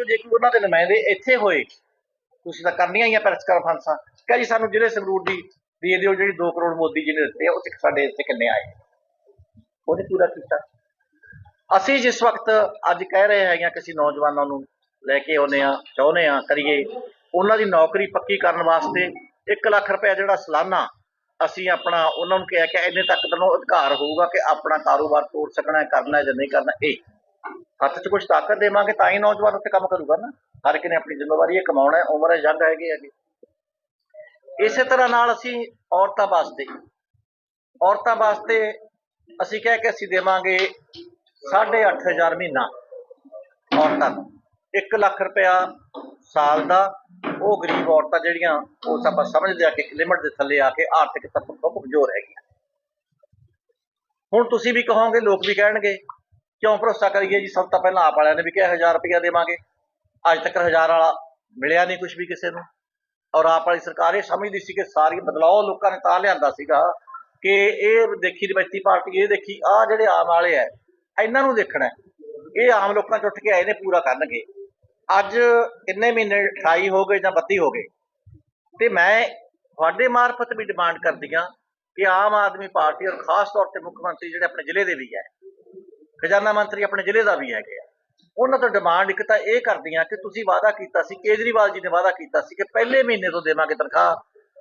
ਵਿੱਚੋਂ ਜੇ ਕੋਈ ਉਹਨਾਂ ਦੇ ਨੁਮਾਇੰਦੇ ਇੱਥੇ ਹੋਏ, ਤੁਸੀਂ ਤਾਂ ਕਰਨੀਆਂ ਹੀ ਆ ਪ੍ਰੈਸ ਕਾਨਫਰੰਸਾਂ ਕਹੇ ਜੀ ਸਾਨੂੰ ਜ਼ਿਲ੍ਹੇ ਸੰਗਰੂਰ ਦੀ ਦੇ ਦਿਓ ਜਿਹੜੀ 2 ਕਰੋੜ ਮੋਦੀ ਜੀ ਨੇ ਦਿੱਤੇ ਉਹ 'ਚ ਸਾਡੇ ਇੱਥੇ ਕਿੰਨੇ ਆਏ? ਉਹਨੇ ਪੂਰਾ ਕੀਤਾ। ਅਸੀਂ ਜਿਸ ਵਕਤ ਅੱਜ ਕਹਿ ਰਹੇ ਹੈਗੇ ਹਾਂ ਨੌਜਵਾਨਾਂ ਨੂੰ ਲੈ ਕੇ ਆਉਨੇ ਆ ਚਾਹੁੰਦੇ ਆ ਕਰੀਏ, ਉਹਨਾਂ ਦੀ ਨੌਕਰੀ ਪੱਕੀ ਕਰਨ ਵਾਸਤੇ 1 ਲੱਖ ਰੁਪਏ ਜਿਹੜਾ ਸਾਲਾਨਾ ਅਸੀਂ ਆਪਣਾ ਉਹਨਾਂ ਨੂੰ ਕਿਹਾ ਕਿ ਇੰਨੇ ਤੱਕ ਤੁਹਾਨੂੰ ਅਧਿਕਾਰ ਹੋਊਗਾ ਕਿ ਆਪਣਾ ਕਾਰੋਬਾਰ ਤੋੜ ਸਕਣਾ ਕਰਨਾ ਜਾਂ ਨਹੀਂ ਕਰਨਾ, ਇਹ ਹੱਥ 'ਚ ਕੁਝ ਤਾਕਤ ਦੇਵਾਂਗੇ ਤਾਂ ਹੀ ਨੌਜਵਾਨ ਉੱਥੇ ਕੰਮ ਕਰੂਗਾ ਨਾ। ਹਰ ਇੱਕ ਨੇ ਆਪਣੀ ਜ਼ਿੰਮੇਵਾਰੀ ਇਹ ਕਮਾਉਣਾ ਹੈ, ਉਮਰ ਹੈ, ਜੰਗ ਹੈਗੇ ਹੈਗੇ ਇਸੇ ਤਰ੍ਹਾਂ ਨਾਲ ਅਸੀਂ ਔਰਤਾਂ ਵਾਸਤੇ ਔਰਤਾਂ ਵਾਸਤੇ ਅਸੀਂ ਕਹਿ ਕੇ ਅਸੀਂ ਦੇਵਾਂਗੇ? 8500 ਮਹੀਨਾ ਔਰਤਾਂ ਨੂੰ। 1 ਲੱਖ ਰੁਪਇਆ ਸਾਲ ਦਾ, ਉਹ ਗਰੀਬ ਔਰਤਾਂ ਜਿਹੜੀਆਂ, ਉਹ ਆਪਾਂ ਸਮਝਦੇ ਆ ਕਿ ਲਿਮਟ ਦੇ ਥੱਲੇ ਆ ਕੇ ਆਰਥਿਕ ਤੌਰ ਤੋਂ ਕਮਜ਼ੋਰ ਹੈਗੀਆਂ। ਹੁਣ ਤੁਸੀਂ ਵੀ ਕਹੋਗੇ, ਲੋਕ ਵੀ ਕਹਿਣਗੇ ਕਿਉਂ ਭਰੋਸਾ ਕਰੀਏ ਜੀ? ਸਭ ਤੋਂ ਪਹਿਲਾਂ ਆਪ ਵਾਲਿਆਂ ਨੇ ਵੀ ਕਿਹਾ 1000 ਰੁਪਇਆ ਦੇਵਾਂਗੇ। ਅੱਜ ਤੱਕ 1000 ਵਾਲਾ ਮਿਲਿਆ ਨਹੀਂ ਕੁਝ ਵੀ ਕਿਸੇ ਨੂੰ। ਔਰ ਆਪ ਵਾਲੀ ਸਰਕਾਰ ਇਹ ਸਮਝਦੀ ਸੀ ਕਿ ਸਾਰੀ ਬਦਲਾਅ ਲੋਕਾਂ ਨੇ ਤਾਂ ਲਿਆਂਦਾ ਸੀਗਾ ਕਿ ਇਹ ਦੇਖੀ ਰਵਾਇਤੀ ਪਾਰਟੀ, ਇਹ ਦੇਖੀ ਆ ਜਿਹੜੇ ਆਮ ਵਾਲੇ ਆ ਇਹਨਾਂ ਨੂੰ ਦੇਖਣਾ ਇਹ ਆਮ ਲੋਕਾਂ ਚ ਉੱਠ ਕੇ ਆਏ ਨੇ, ਪੂਰਾ ਕਰਨਗੇ। ਅੱਜ ਕਿੰਨੇ ਮਹੀਨੇ 28 ਹੋ ਗਏ ਜਾਂ 32 ਹੋ ਗਏ? ਤੇ ਮੈਂ ਤੁਹਾਡੇ ਮਾਰਫਤ ਵੀ ਡਿਮਾਂਡ ਕਰਦੀ ਹਾਂ ਕਿ ਆਮ ਆਦਮੀ ਪਾਰਟੀ ਔਰ ਖਾਸ ਤੌਰ ਤੇ ਮੁੱਖ ਮੰਤਰੀ ਜਿਹੜੇ ਆਪਣੇ ਜ਼ਿਲ੍ਹੇ ਦੇ ਵੀ ਹੈ ਖਜ਼ਾਨਾ ਮੰਤਰੀ ਆਪਣੇ ਜ਼ਿਲ੍ਹੇ ਦਾ ਵੀ ਹੈਗੇ ਆ। ਉਹਨਾਂ ਤੋਂ ਡਿਮਾਂਡ ਇੱਕ ਤਾਂ ਇਹ ਕਰਦੀਆਂ ਕਿ ਤੁਸੀਂ ਵਾਅਦਾ ਕੀਤਾ ਸੀ, ਕੇਜਰੀਵਾਲ ਜੀ ਨੇ ਵਾਅਦਾ ਕੀਤਾ ਸੀ ਕਿ ਪਹਿਲੇ ਮਹੀਨੇ ਤੋਂ ਦੇਵਾਂਗੇ ਤਨਖਾਹ।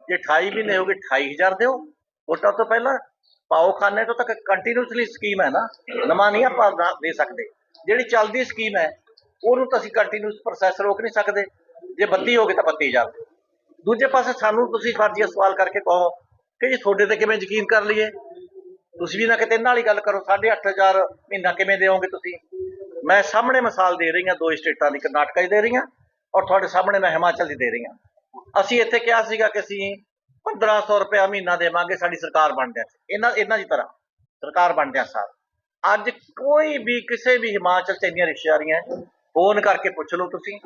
ਜੇ 28 ਮਹੀਨੇ ਹੋ ਗਏ 28000 ਦਿਓ। ਵੋਟਾਂ ਤੋਂ ਪਹਿਲਾਂ ਪਾਓ ਖਾਨੇ ਤੋਂ ਤੱਕ ਕੰਟੀਨਿਊਸਲੀ ਸਕੀਮ ਹੈ ਨਾ, ਨਵਾਂ ਨਹੀਂ ਆਪਾਂ ਦੇ ਸਕਦੇ। ਜਿਹੜੀ ਚੱਲਦੀ ਸਕੀਮ ਹੈ, ਉਹਨੂੰ ਤਾਂ ਅਸੀਂ ਕੰਟੀਨਿਊਸ ਪ੍ਰੋਸੈਸ ਰੋਕ ਨਹੀਂ ਸਕਦੇ। ਜੇ 32 ਹੋ ਗਏ ਤਾਂ 32000 ਦਿਓ। ਦੂਜੇ ਪਾਸੇ ਸਾਨੂੰ ਤੁਸੀਂ ਫਰਜ਼ੀਆ ਸਵਾਲ ਕਰਕੇ ਕਹੋ ਕਿ ਜੀ ਤੁਹਾਡੇ ਤੇ ਕਿਵੇਂ ਯਕੀਨ ਕਰ ਲਈਏ? ਤੁਸੀਂ ਵੀ ਨਾ ਕਿਤੇ ਇਹਨਾਂ ਵਾਲੀ ਗੱਲ ਕਰੋ 8500 ਮਹੀਨਾ ਕਿਵੇਂ ਦੇਵੋਗੇ ਤੁਸੀਂ? ਮੈਂ ਸਾਹਮਣੇ ਮਿਸਾਲ ਦੇ ਰਹੀ ਹਾਂ ਦੋ ਸਟੇਟਾਂ ਦੀ ਕਰਨਾਟਕਾ ਦੀ ਦੇ ਰਹੀ ਹਾਂ ਔਰ ਤੁਹਾਡੇ ਸਾਹਮਣੇ ਮੈਂ ਹਿਮਾਚਲ ਦੀ ਦੇ ਰਹੀ ਹਾਂ ਅਸੀਂ ਇੱਥੇ ਕਿਹਾ ਸੀਗਾ ਕਿ ਅਸੀਂ 1500 ਰੁਪਇਆ ਮਹੀਨਾ ਦੇਵਾਂਗੇ, ਸਾਡੀ ਸਰਕਾਰ ਬਣ ਜਾਏ। ਇਹਨਾਂ ਇਹਨਾਂ ਦੀ ਤਰ੍ਹਾਂ, ਸਰਕਾਰ ਬਣ ਜਾਏ ਸਾਰ ਅੱਜ ਕੋਈ ਵੀ ਕਿਸੇ ਵੀ ਹਿਮਾਚਲ ਚ ਇੰਨੀਆਂ ਰਿਕਸ਼ਾ ਆ ਰਹੀਆਂ ਫੋਨ ਕਰਕੇ ਪੁੱਛ ਲਓ ਤੁਸੀਂ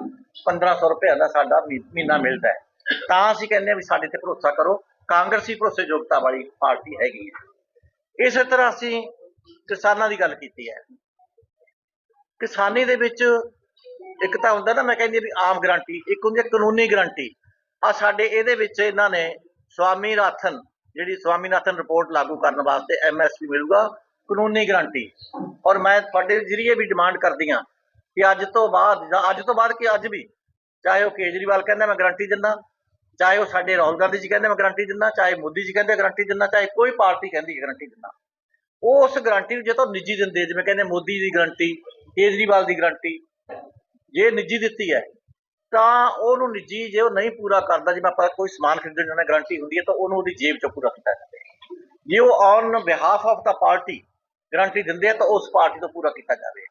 1500 ਰੁਪਏ ਦਾ ਸਾਡਾ ਮਹੀ- ਮਹੀਨਾ ਮਿਲਦਾ ਹੈ। ਤਾਂ ਅਸੀਂ ਕਹਿੰਦੇ ਹਾਂ ਵੀ ਸਾਡੇ ਤੇ ਭਰੋਸਾ ਕਰੋ, ਕਾਂਗਰਸੀ ਭਰੋਸੇਯੋਗਤਾ ਵਾਲੀ ਪਾਰਟੀ ਹੈਗੀ ਹੈ। ਇਸੇ ਤਰ੍ਹਾਂ ਅਸੀਂ ਕਿਸਾਨਾਂ ਦੀ ਗੱਲ ਕੀਤੀ ਹੈ। ਕਿਸਾਨੀ ਦੇ ਵਿੱਚ ਇੱਕ ਤਾਂ ਹੁੰਦਾ ਨਾ, ਮੈਂ ਕਹਿੰਦੀ ਵੀ ਆਮ ਗਰੰਟੀ, ਇੱਕ ਹੁੰਦੀ ਹੈ ਕਾਨੂੰਨੀ ਗਰੰਟੀ। ਆ ਸਾਡੇ ਇਹਦੇ ਵਿੱਚ ਇਹਨਾਂ ਨੇ ਸਵਾਮੀਨਾਥਨ, ਜਿਹੜੀ ਸਵਾਮੀਨਾਥਨ ਰਿਪੋਰਟ ਲਾਗੂ ਕਰਨ ਵਾਸਤੇ ਐਮਐਸਪੀ ਮਿਲੂਗਾ, ਕਾਨੂੰਨੀ ਗਰੰਟੀ। ਔਰ ਮੈਂ ਤੁਹਾਡੇ ਜਰੀਏ ਵੀ ਡਿਮਾਂਡ ਕਰਦੀ ਹਾਂ ਕਿ ਅੱਜ ਤੋਂ ਬਾਅਦ ਜਾਂ ਅੱਜ ਤੋਂ ਬਾਅਦ ਕਿ ਅੱਜ ਵੀ, ਚਾਹੇ ਉਹ ਕੇਜਰੀਵਾਲ ਕਹਿੰਦਾ ਮੈਂ ਗਰੰਟੀ ਦਿੰਦਾ ਚਾਹੇ ਉਹ ਸਾਡੇ ਰਾਹੁਲ ਗਾਂਧੀ ਜੀ ਕਹਿੰਦੇ ਮੈਂ ਗਾਰੰਟੀ ਦਿੰਦਾ, ਚਾਹੇ ਮੋਦੀ ਜੀ ਕਹਿੰਦੇ ਗਾਰੰਟੀ ਦਿੰਦਾ, ਚਾਹੇ ਕੋਈ ਪਾਰਟੀ ਕਹਿੰਦੀ ਗਾਰੰਟੀ ਦਿੰਦਾ। ਉਹ ਉਸ ਗਾਰੰਟੀ ਨੂੰ ਜੇ ਤਾਂ ਨਿੱਜੀ ਦਿੰਦੇ, ਜਿਵੇਂ ਕਹਿੰਦੇ ਮੋਦੀ ਦੀ ਗਾਰੰਟੀ ਕੇਜਰੀਵਾਲ ਦੀ ਗਾਰੰਟੀ ਜੇ ਨਿੱਜੀ ਦਿੱਤੀ ਹੈ, ਤਾਂ ਉਹਨੂੰ ਨਿੱਜੀ ਜੇ ਉਹ ਨਹੀਂ ਪੂਰਾ ਕਰਦਾ, ਜਿਵੇਂ ਆਪਾਂ ਕੋਈ ਸਮਾਨ ਖਰੀਦਣ ਜਾਣਾ ਗਾਰੰਟੀ ਹੁੰਦੀ ਹੈ, ਤਾਂ ਉਹਨੂੰ ਉਹਦੀ ਜੇਬ ਚੋਂ ਪੂਰਾ ਕੀਤਾ ਜਾਂਦਾ ਜੇ ਉਹ on behalf of the party guarantee ਦਿੰਦੇ ਆ, ਤਾਂ ਉਸ ਪਾਰਟੀ ਤੋਂ ਪੂਰਾ ਕੀਤਾ ਜਾਵੇ।